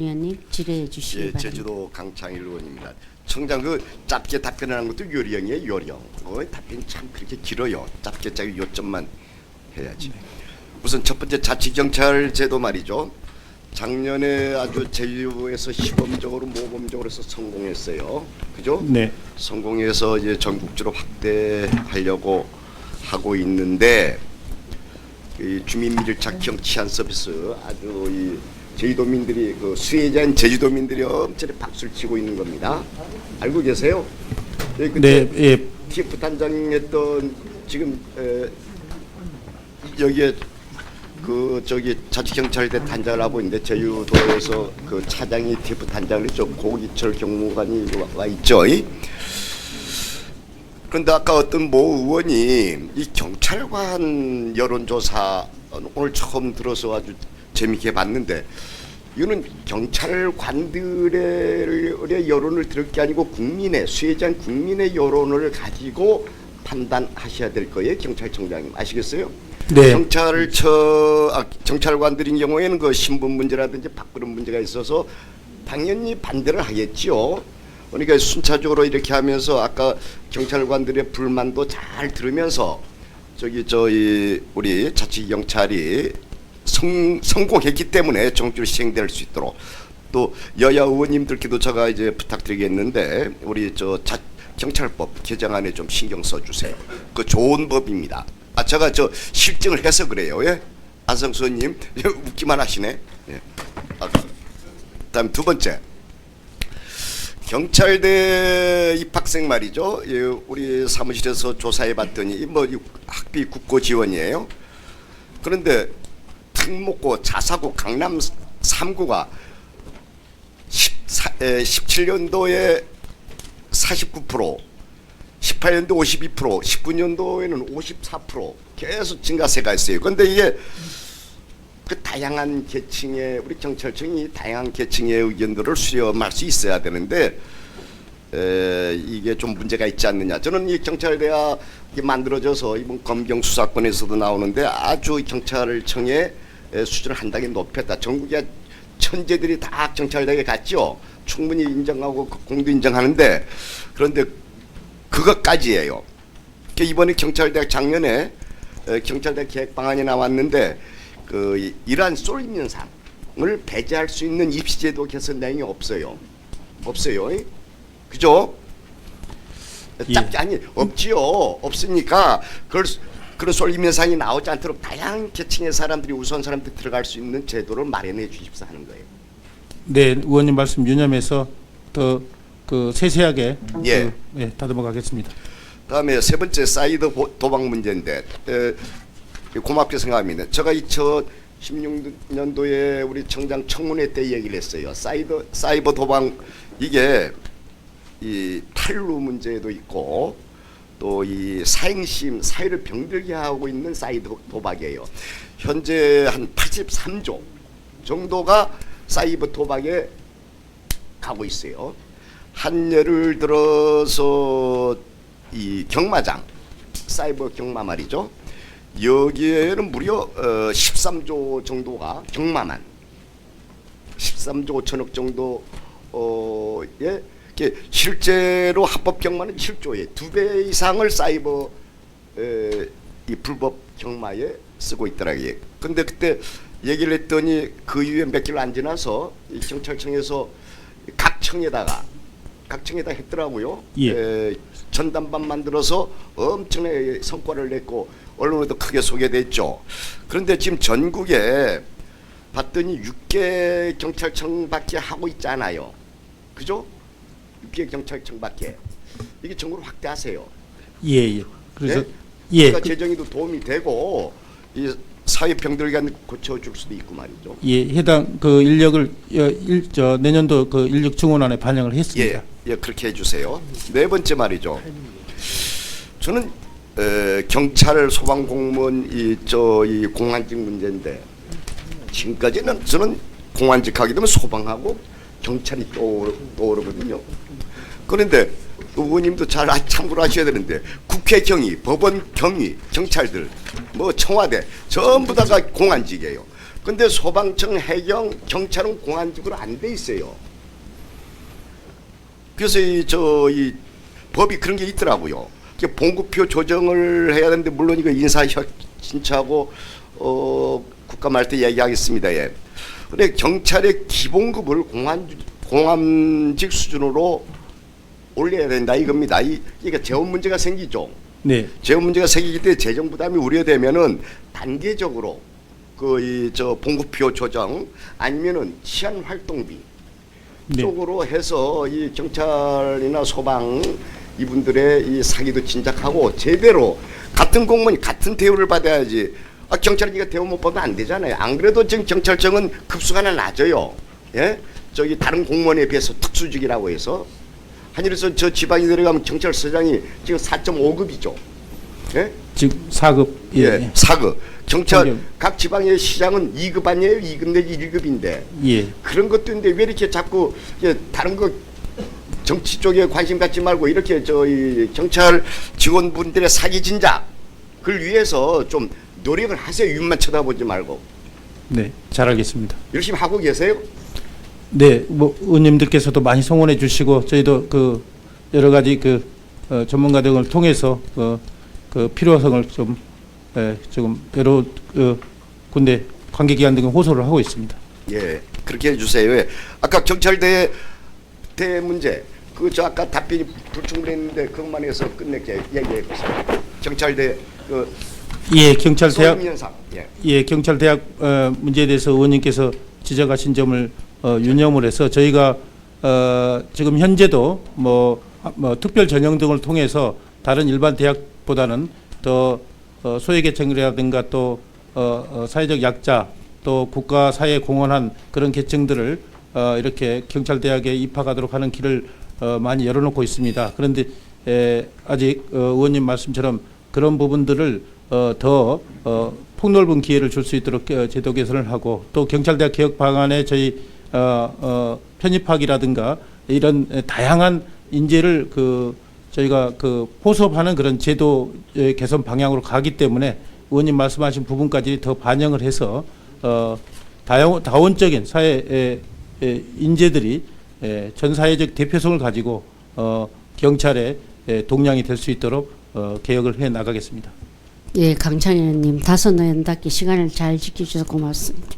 위원님 질의해 주시기 예, 바랍니다. 제주도 강창일 의원입니다. 청장 그 짧게 답변하는 것도 요령이에요, 요령. 어, 답변 참 그렇게 길어요. 짧게 짧게 요점만 해야지. 우선 첫 번째 자치경찰 제도 말이죠. 작년에 아주 제주에서 시범적으로 모범적으로 해서 성공했어요. 그죠? 네. 성공해서 이제 전국적으로 확대하려고 하고 있는데 이 주민 밀착 경치안 서비스 아주 이 제주도민들이 그 수혜자인 제주도민들이 엄청나게 박수를 치고 있는 겁니다. 알고 계세요? 예, 그때 네, 예, TF 단장했던 지금 에, 여기에 그 저기 자치경찰대 단장을 하고 있는데 제주도에서 그 차장이 TF 단장을 했죠. 고기철 경무관이 와, 와 있죠. 이? 그런데 아까 어떤 모 의원이 이 경찰관 여론조사 오늘 처음 들어서 아주 재밌게 봤는데 이거는 경찰관들의 여론을 들을 게 아니고 국민의 수혜자인 국민의 여론을 가지고 판단하셔야 될 거예요 경찰청장님 아시겠어요? 네. 경찰처 아, 경찰관들인 경우에는 그 신분 문제라든지 밥그릇 문제가 있어서 당연히 반대를 하겠지요. 그러니까 순차적으로 이렇게 하면서 아까 경찰관들의 불만도 잘 들으면서 저기 저희 우리 자치 경찰이 성, 성공했기 때문에 정주로 시행될 수 있도록 또 여야 의원님들께도 제가 이제 부탁드리겠는데 우리 저 자, 경찰법 개정안에 좀 신경 써주세요. 그 좋은 법입니다. 아 제가 저 실증을 해서 그래요. 예? 안성수 의원님 웃기만 하시네. 예. 아, 그다음 두 번째 경찰대 입학생 말이죠. 예, 우리 사무실에서 조사해 봤더니 뭐이 학비 국고 지원이에요. 그런데 특목고 자사고 강남 3구가 14, 에, 17년도에 49%, 18년도 52%, 19년도에는 54% 계속 증가세가 있어요. 그런데 이게 그 다양한 계층의 우리 경찰청이 다양한 계층의 의견들을 수렴할 수 있어야 되는데 에, 이게 좀 문제가 있지 않느냐. 저는 이 경찰대가 이게 만들어져서 이번 검경 수사권에서도 나오는데 아주 경찰청의 에, 수준을 한 단계 높였다. 전국의 천재들이 다 경찰대에 갔죠. 충분히 인정하고 그 공도 인정하는데 그런데 그것까지예요. 그 이번에 경찰대 작년에 에, 경찰대 계획 방안이 나왔는데 그 이- 이러한 쏠림 현상을 배제할 수 있는 입시제도 개선 내용이 없어요. 없어요. 그죠? 예. 딱 아니 없지요. 없으니까 그걸 수- 그런 쏠림 현상이 나오지 않도록 다양한 계층의 사람들이 우선 사람들이 들어갈 수 있는 제도를 마련해 주십사 하는 거예요. 네, 의원님 말씀 유념해서 더 그 세세하게 예. 그, 예, 다듬어 가겠습니다. 다음에 세 번째 사이드 보- 도박 문제인데 에, 고맙게 생각합니다. 제가 2016년도에 우리 청장 청문회 때 얘기를 했어요. 사이드 사이버 도박 이게 이 탈루 문제도 있고 또 이 사행심 사회를 병들게 하고 있는 사이드 도박이에요. 현재 한 83조 정도가 사이버 도박에 가고 있어요. 한 예를 들어서 이 경마장 사이버 경마 말이죠. 여기에는 무려 어, 13조 정도가 경마만 13조 5천억 정도 어에 실제로 합법 경마는 7조에 두 배 이상을 사이버 에, 이 불법 경마에 쓰고 있더라고요. 근데 그때 얘기를 했더니 그 이후에 몇 개월 안 지나서 이 경찰청에서 각 청에다가 각 청에다 했더라고요. 예. 에, 전담반 만들어서 엄청나게 성과를 냈고 언론에도 크게 소개됐죠. 그런데 지금 전국에 봤더니 6개 경찰청밖에 하고 있잖아요. 그죠? 6개 경찰청 밖에. 이게 전국으로 확대하세요. 예, 예. 그래서 네? 예, 그러니까 그- 재정에도 도움이 되고 이 사회 병들게 고쳐줄 수도 있고 말이죠. 예, 해당 그 인력을 어, 일, 저 내년도 그 인력 증원안에 반영을 했습니다. 예, 예 그렇게 해주세요. 네 번째 말이죠. 저는 에, 경찰 소방 공무원 이저이 공안직 문제인데 지금까지는 저는 공안직 하게 되면 소방하고 경찰이 떠오르, 떠오르 거든요. 그런데 의원님도 잘 아- 참고를 하셔야 되는데 국회 경위, 법원 경위, 경찰들, 뭐 청와대 전부 다가 공안직이에요. 근데 소방청, 해경, 경찰은 공안직으로 안 돼 있어요. 그래서 이 저이 법이 그런 게 있더라고요. 봉급표 조정을 해야 되는데 물론 이거 인사 혁- 신청하고 어 국가 말때 얘기하겠습니다. 예. 근데 경찰의 기본급을 공안 공안직 수준으로 올려야 된다 이겁니다. 이 이게 재원 문제가 생기죠. 네. 재원 문제가 생기기 때문에 재정 부담이 우려되면은 단계적으로 그 이 저 봉급표 조정 아니면은 치안 활동비 네. 쪽으로 해서 이 경찰이나 소방 이분들의 이 사기도 진작하고 제대로 같은 공무원이 같은 대우를 받아야지. 아 경찰이 니가 대우 못 받으면 안 되잖아요. 안 그래도 지금 경찰청은 급수가 하나 낮아요. 예? 저기 다른 공무원에 비해서 특수직이라고 해서 한일에서 저 지방에 내려가면 경찰서장이 지금 4.5급이죠. 예? 지금 4급 예. 예. 사급. 경찰 공격. 각 지방의 시장은 2급 아니에요? 2급 내지 1급인데. 예. 그런 것도 있는데 왜 이렇게 자꾸 다른 거 정치 쪽에 관심 갖지 말고 이렇게 저희 경찰 직원분들의 사기 진작을 위해서 좀 노력을 하세요. 윤만 쳐다보지 말고 네. 잘 알겠습니다. 열심히 하고 계세요. 네, 뭐 의원님들께서도 많이 송원해 주시고 저희도 그 여러 가지 그 어, 전문가 등을 통해서 어, 그 필요성을 좀 에, 조금 여러 어, 군대 관계기관 등에 호소를 하고 있습니다. 예, 그렇게 해주세요. 예. 아까 경찰대 대 문제 그 저 아까 답변이 불충분했는데 그것만 해서 끝낼게 얘기해 보세요. 경찰대 그 예, 경찰 대학 소임. 예. 예, 경찰 대학 어, 문제에 대해서 의원님께서 지적하신 점을 어, 유념을 해서 저희가 어, 지금 현재도 뭐, 아, 뭐 특별 전형 등을 통해서 다른 일반 대학보다는 더 어, 소외계층이라든가 또 어, 어, 사회적 약자 또 국가 사회에 공헌한 그런 계층들을 어, 이렇게 경찰 대학에 입학하도록 하는 길을 어, 많이 열어놓고 있습니다. 그런데 에, 아직 어, 의원님 말씀처럼 그런 부분들을 어, 더 어, 폭넓은 기회를 줄 수 있도록 어, 제도 개선을 하고 또 경찰대학 개혁 방안에 저희 어, 어, 편입학이라든가 이런 에, 다양한 인재를 그 저희가 그 포섭하는 그런 제도 의 개선 방향으로 가기 때문에 의원님 말씀하신 부분까지 더 반영을 해서 어, 다양, 다원적인 사회의 에, 인재들이 에, 전 사회적 대표성을 가지고 어, 경찰의 에, 동량이 될 수 있도록 어, 개혁을 해 나가겠습니다. 예, 강창현님 다섯 의원답게 시간을 잘 지켜주셔서 고맙습니다.